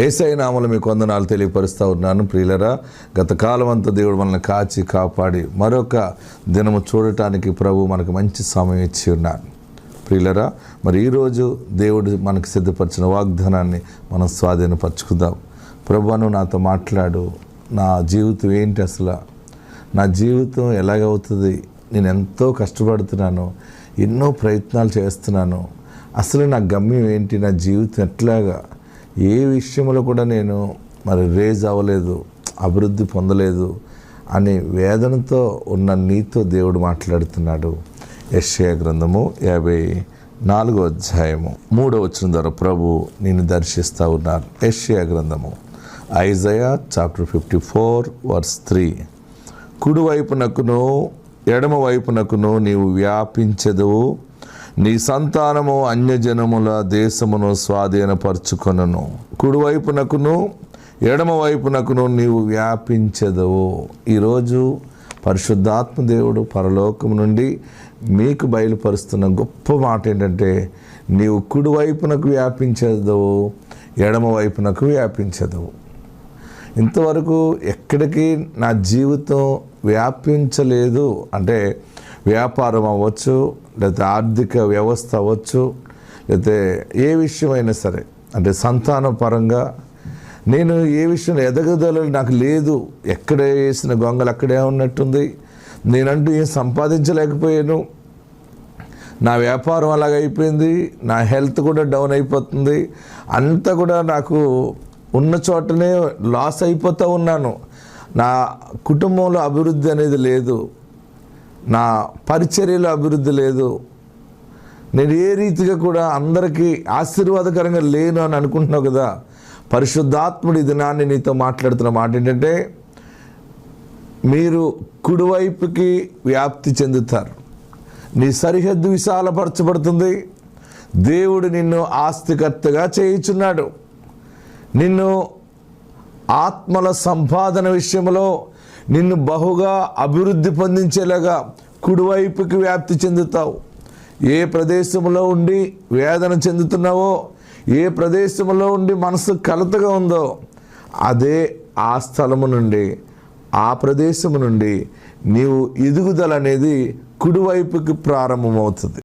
ఏసై నామలు మీకు వందనాలు తెలియపరుస్తూ ఉన్నాను. ప్రియులరా గత కాలం అంతా దేవుడు మనల్ని కాచి కాపాడి మరొక దినము చూడటానికి ప్రభు మనకు మంచి సమయం ఇచ్చి ఉన్నాను ప్రియులరా మరి ఈరోజు దేవుడు మనకు సిద్ధపరిచిన వాగ్దానాన్ని మనం స్వాధీనపరచుకుందాం. ప్రభును నాతో మాట్లాడు. నా జీవితం ఏంటి అసలు? నా జీవితం ఎలాగవుతుంది? నేను ఎంతో కష్టపడుతున్నాను. ఎన్నో ప్రయత్నాలు చేస్తున్నాను. అసలు నా గమ్యం ఏంటి? నా జీవితం ఎట్లాగా? ఏ విషయంలో కూడా నేను మరి రేజ్ అవ్వలేదు అభివృద్ధి పొందలేదు అనే వేదనతో ఉన్న నీతో దేవుడు మాట్లాడుతున్నాడు. యెషయా గ్రంథము యాభై నాలుగో అధ్యాయము మూడో వచ్చిన ద్వారా ప్రభు నేను దర్శిస్తూ ఉన్నారు. యశయ గ్రంథము Isaiah chapter fifty four verse three. కుడివైపునకును ఎడమ వైపునకును నీవు వ్యాపించదు నీ సంతానము అన్యజనముల దేశమును స్వాధీనపరచుకొనను. కుడివైపునకును ఎడమ వైపునకును నీవు వ్యాపించదవు. ఈరోజు పరిశుద్ధాత్మ దేవుడు పరలోకం నుండి మీకు బయలుపరుస్తున్న గొప్ప మాట ఏంటంటే నీవు కుడివైపునకు వ్యాపించదవు ఎడమ వైపునకు వ్యాపించదవు. ఇంతవరకు ఎక్కడికి నా జీవితం వ్యాపించలేదు. అంటే వ్యాపారం అవ్వచ్చు లేకపోతే ఆర్థిక వ్యవస్థ అవ్వచ్చు లేకపోతే ఏ విషయమైనా సరే అంటే సంతాన పరంగా నేను ఏ విషయంలో ఎదగదల నాకు లేదు. ఎక్కడే వేసిన గొంగలు అక్కడే ఉన్నట్టుంది. నేనంటూ ఏం సంపాదించలేకపోయాను. నా వ్యాపారం అలాగైపోయింది నా హెల్త్ కూడా డౌన్ అయిపోతుంది. అంతా కూడా నాకు ఉన్న చోటనే లాస్ అయిపోతూ ఉన్నాను. నా కుటుంబంలో అభివృద్ధి అనేది లేదు. నా పరిచర్యలో అభివృద్ధి లేదు. నేను ఏ రీతిగా కూడా అందరికీ ఆశీర్వాదకరంగా లేను అని అనుకుంటున్నావు కదా పరిశుద్ధాత్ముడి దినాన్ని నీతో మాట్లాడుతున్న మాట ఏంటంటే మీరు కుడివైపుకి వ్యాప్తి చెందుతారు. నీ సరిహద్దు విశాలపరచబడుతుంది. దేవుడు నిన్ను ఆస్తికర్తగా చేయుచున్నాడు. నిన్ను ఆత్మల సంపాదన విషయంలో నిన్ను బహుగా అభివృద్ధి పొందించేలాగా కుడివైపుకి వ్యాప్తి చెందుతావు. ఏ ప్రదేశంలో ఉండి వేదన చెందుతున్నావో ఏ ప్రదేశంలో ఉండి మనసు కలతగా ఉందో అదే ఆ స్థలము నుండి ఆ ప్రదేశము నుండి నీవు ఎదుగుదల అనేది కుడివైపుకి ప్రారంభమవుతుంది.